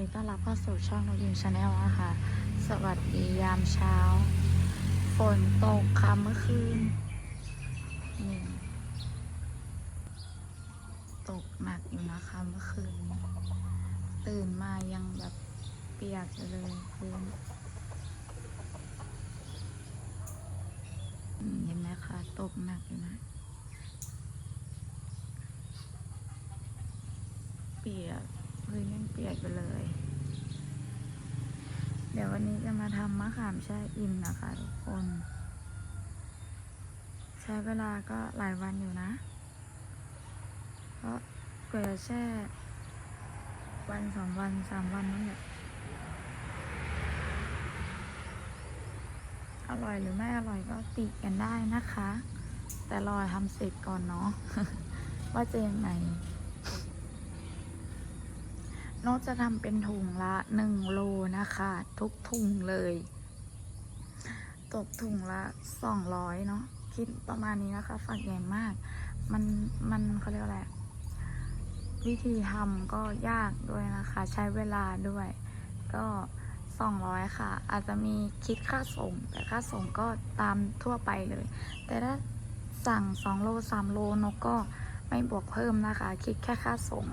ดีต้อนรับเข้าสู่ช่องนกยิมชาแนลนะคะ สวัสดียามเช้า ฝนตกค่ะเมื่อคืนนี่ตกหนักอยู่นะคะเมื่อคืน ตื่นมายังแบบเปียกอยู่เลยพื้นอืมเห็นไหมคะตกหนักอยู่นะ เปียก พื้นยังเปียกไปเลย เดี๋ยววันนี้จะมาทำมะขามแช่อิ่มนะคะทุกคน ใช้เวลาก็หลายวันอยู่นะ เพราะกว่าจะแช่ วันสองวันสามวันนั่นแหละอร่อยหรือไม่อร่อยก็ติกันได้นะคะ แต่รอทำเสร็จก่อนเนาะว่าจะยังไง โนจะทำเป็นถุงละหนึ่งโลนะคะ ทุกถุงเลย ตกถุงละสองร้อยเนาะคิดประมาณนี้นะคะ ฝักใหญ่มาก มันมันเขาเรียกว่าอะไรวิธีทำก็ยากด้วยนะคะ ใช้เวลาด้วย ก็สองร้อยค่ะ อาจจะมีคิดค่าส่ง แต่ค่าส่งก็ตามทั่วไปเลย แต่ถ้าสั่งสองโลสามโลนกก็ไม่บวกเพิ่มนะคะ คิดแค่ค่าส่ง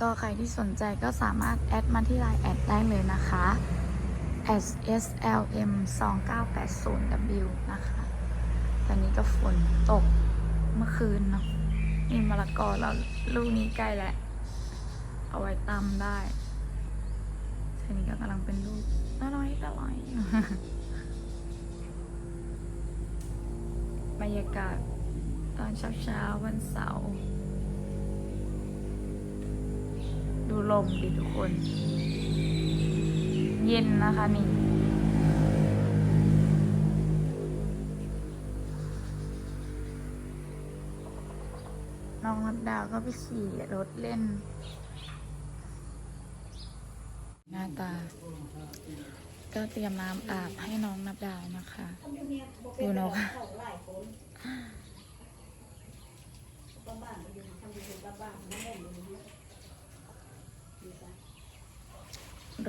ก็ใครที่สนใจก็สามารถแอดมาที่ไลน์แอดได้เลยนะคะ s s l m 2 9 8 0 w นะคะ ตอนนี้ก็ฝนตกเมื่อคืนเนาะมีมะละกอแล้วลูกนี้ใกล้แล้ว เอาไว้ตำได้ทีนี้ก็กำลังเป็นลูกอร่อยอร่อยบรรยากาศตอนเช้าๆวันเสาร์ ดูลมดิทุกคน เย็นนะคะนี่ น้องนับดาวก็ไปขี่รถเล่น หน้าตา ก็เตรียมน้ำอาบให้น้องนับดาวนะคะ ดูนก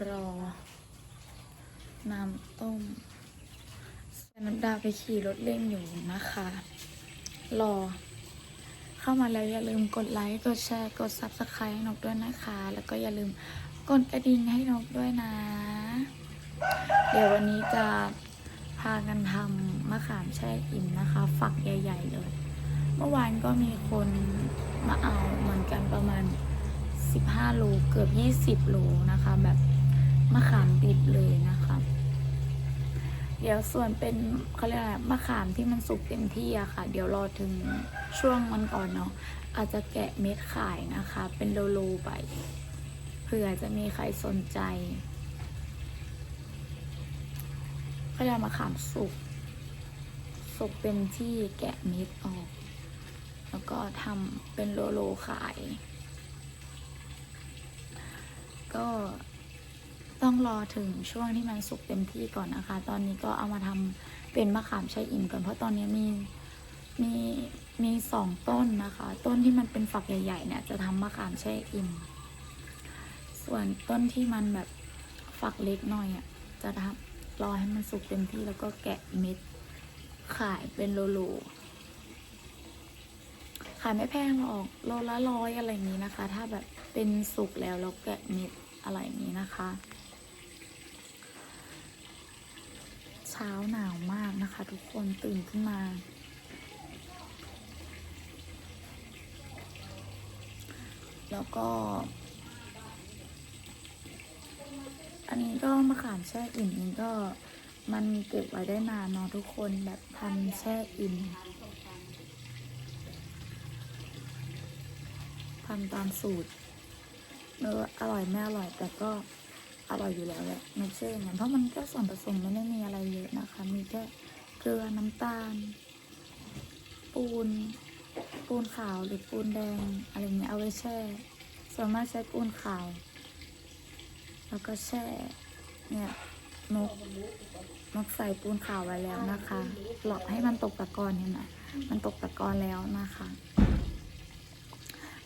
รอ น้ำต้มน้ำดาวไปขี่รถเล่นอยู่นะคะ รอ เข้ามาแล้วอย่าลืมกดไลค์ กดแชร์ กด subscribe ให้นกด้วยนะคะ แล้วก็อย่าลืมกดกระดิ่งให้นกด้วยนะ เดี๋ยววันนี้จะพากันทำมะขามแช่อิ่มนะคะ ฝักใหญ่ ๆ เลย เมื่อวานก็มีคนมาเอาเหมือนกันประมาณ 15โลเกือบ 20โลนะคะแบบ มะขามดิบเลยนะคะ เดี๋ยวส่วนเป็นเขาเรียกอะไรมะขามที่มันสุกเต็มที่อะค่ะ เดี๋ยวรอถึงช่วงมันก่อนเนาะอาจจะแกะเม็ดขายนะคะ เป็นโลโลไปเผื่อจะมีใครสนใจเขาเรียกมะขามสุก สุกเต็มที่แกะเม็ดออก แล้วก็ทำเป็นโลโลขาย ก็ ต้องรอถึงช่วงที่มันสุกเต็มที่ก่อนนะคะ ตอนนี้ก็เอามาทำเป็นมะขามแช่อิ่มก่อนเพราะตอนนี้มีมีมีสองต้นนะคะ ต้นที่มันเป็นฝักใหญ่ๆเนี่ยจะทำมะขามแช่อิ่ม ส่วนต้นที่มันแบบฝักเล็กหน่อยอะจะทำรอให้มันสุกเต็มที่แล้วก็แกะเม็ด ขายเป็นโลโลขายไม่แพงหรอกโลละร้อยอะไรอย่างนี้นะคะ ถ้าแบบเป็นสุกแล้วแล้วแกะเม็ดอะไรอย่างนี้นะคะ เช้าหนาวมากนะคะ ทุกคนตื่นขึ้นมา แล้วก็ อันนี้ก็มะขามแช่อิ่มนี้ก็มันเก็บไว้ได้นานเนาะทุกคนแบบพันแช่อิ่มทำตามสูตรเอออร่อยไม่อร่อยแต่ก็ อร่อยอยู่แล้วแหละไม่เชื่ออย่างนั้นเพราะมันก็ส่วนผสมไม่ได้มีอะไรเยอะนะคะ มีแค่เกลือน้ำตาล ปูน ปูนขาวหรือปูนแดงอะไรเงี้ยเอาไว้แช่ส่วนมากใช้ปูนขาว แล้วก็แช่เนี่ยนกนกใส่ปูนขาวไว้แล้วนะคะหลอกให้มันตกตะกอนเห็นไหมมันตกตะกอนแล้วนะคะ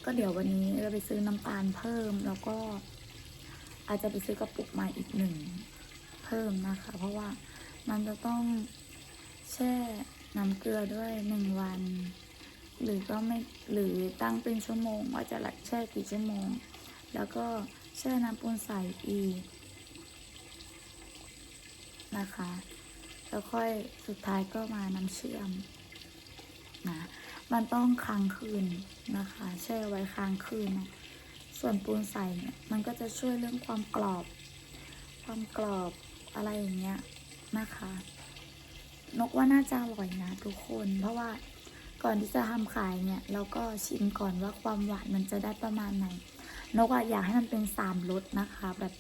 ก็เดี๋ยววันนี้จะไปซื้อน้ำตาลเพิ่มแล้วก็ อาจจะไปซื้อกระปุกใหม่อีกหนึ่งเพิ่มนะคะ เพราะว่ามันจะต้องแช่น้ำเกลือด้วยหนึ่งวัน หรือก็ไม่หรือตั้งเป็นชั่วโมง ว่าจะหลักแช่กี่ชั่วโมง แล้วก็แช่น้ำปูนใสอีกนะคะ แล้วค่อยสุดท้ายก็มาน้ำเชื่อมนะมันต้องค้างคืนนะคะ แช่ไว้ค้างคืนนะ ส่วนปูนใสเนี่ยมันก็จะช่วยเรื่องความกรอบ ความกรอบอะไรอย่างเงี้ยนะคะ นกว่าน่าจะอร่อยนะทุกคน เพราะว่าก่อนที่จะทำขายเนี่ยเราก็ชิมก่อนว่าความหวานมันจะได้ประมาณไหน นกอะอยากให้มันเป็นสามรสนะคะ แบบ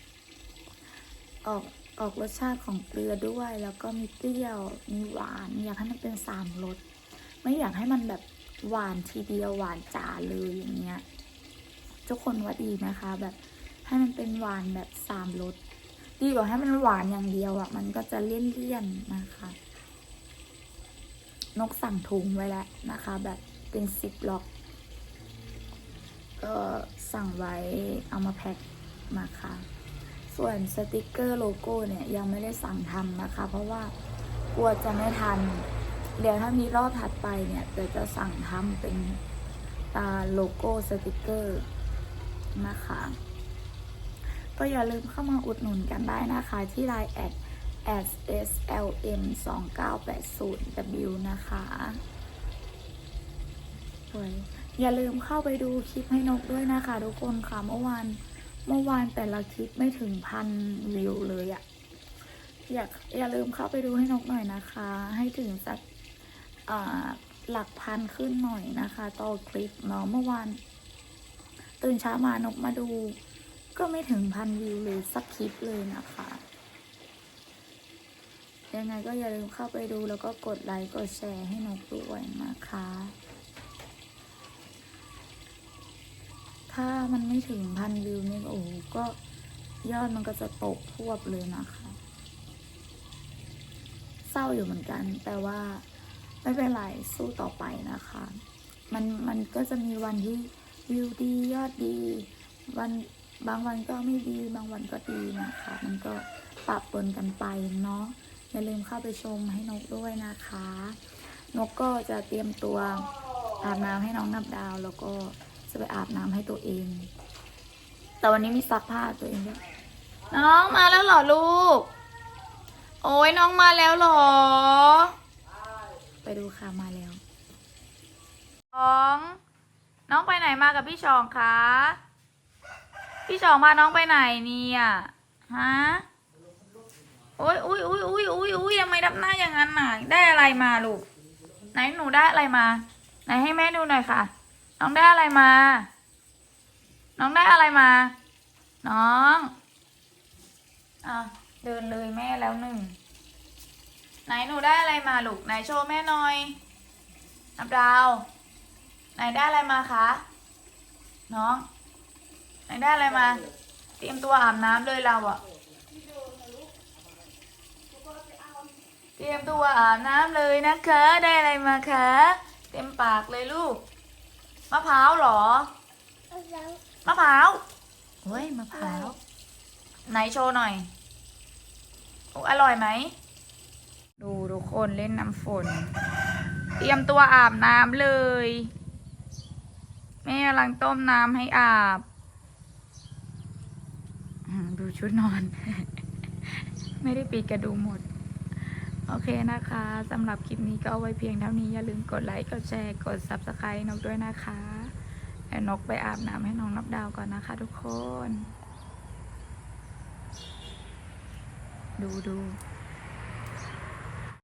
ออกออกรสชาติของเกลือด้วย แล้วก็มีเปรี้ยวมีหวาน อยากให้มันเป็นสามรสไม่อยากให้มันแบบหวานทีเดียวหวานจ๋าเลยอย่างเงี้ย ทุกคนว่าดีนะคะ แบบให้มันเป็นหวานแบบสามรสดีกว่าให้มันหวานอย่างเดียวอะ่ะ มันก็จะเลี่ยนๆนะคะ นกสั่งถุงไว้แล้วนะคะ แบบเป็นสิบล็อก ก็สั่งไว้เอามาแพ็คมาค่ะ ส่วนสติกเกอร์โลโก้เนี่ยยังไม่ได้สั่งทำนะคะ เพราะว่ากลัวจะไม่ทัน เดี๋ยวถ้ามีรอบถัดไปเนี่ยเดี๋ยวจะสั่งทำเป็นตาโลโก้สติกเกอร์ นะคะ ก็อย่าลืมเข้ามาอุดหนุนกันได้นะคะที่ไลน์แอด slm 2 9 8 0 w นะคะสวยอย่าลืมเข้าไปดูคลิปให้นกด้วยนะคะ ทุกคนค่ะเมื่อวานเมื่อวานแต่ละคลิปไม่ถึงพันวิวเลยอะอยากอย่าลืมเข้าไปดูให้นกหน่อยนะคะ ให้ถึงสักหลักพันขึ้นหน่อยนะคะ ต่อคลิปเนาะเมื่อวาน ตื่นเช้ามานกมาดู ก็ไม่ถึงพันวิวเลยสักคลิปเลยนะคะ ยังไงก็อย่าลืมเข้าไปดูแล้วก็กดไลค์กดแชร์ให้นกด้วยนะคะ ถ้ามันไม่ถึงพันวิวนี่โอ้โหก็ยอดมันก็จะตกพวบเลยนะคะ เศร้าอยู่เหมือนกัน แต่ว่าไม่เป็นไรสู้ต่อไปนะคะ มันมันก็จะมีวันที่ วิวดียอดดี วันบางวันก็ไม่ดีบางวันก็ดีนะคะ มันก็ปรับปนกันไปเนาะอย่าลืมเข้าไปชมให้นกด้วยนะคะ นกก็จะเตรียมตัวอาบน้ำให้น้องนับดาว แล้วก็จะไปอาบน้ำให้ตัวเอง แต่วันนี้มีซักผ้าตัวเองด้วยน้องมาแล้วเหรอลูก โอ้ยน้องมาแล้วเหรอ ไปดูค่ะมาแล้วสอง น้องไปไหนมากับพี่ชองคะ พี่ชองพาน้องไปไหนเนี่ยฮะโอ้ยอุ้ยอุ้ยอุ้ยอุ้ยอุ้ยทำไมดับหน้าอย่างนั้นน่ะ ได้อะไรมาลูก ไหนหนูได้อะไรมา ไหนให้แม่ดูหน่อยค่ะ น้องได้อะไรมา น้องได้อะไรมา น้องอะเดินเลยแม่แล้วหนึ่ง ไหนหนูได้อะไรมาลูก ไหนโชว์แม่หน่อยนับดาว ไหนได้อะไรมาคะ น้อง ไหนได้อะไรมา เตรียมตัวอาบน้ำเลยเราอะเตรียมตัวอาบน้ำเลยนะคะ ได้อะไรมาคะ เต็มปากเลยลูก มะพร้าวหรอ มะพร้าวเฮ้ยมะพร้าว ไหนโชว์หน่อยโอ้อร่อยไหม ดูทุกคนเล่นน้ำฝน เตรียมตัวอาบน้ำเลย แม่กำลังต้มน้ำให้อาบ ดูชุดนอน ไม่ได้ปิดกระดูหมด โอเคนะคะสำหรับคลิปนี้ก็เอาไว้เพียงเท่านี้ อย่าลืมกดไลค์ กดแชร์ กด subscribe นกด้วยนะคะนกไปอาบน้ำให้น้องนับดาวก่อนนะคะทุกคน ดูดู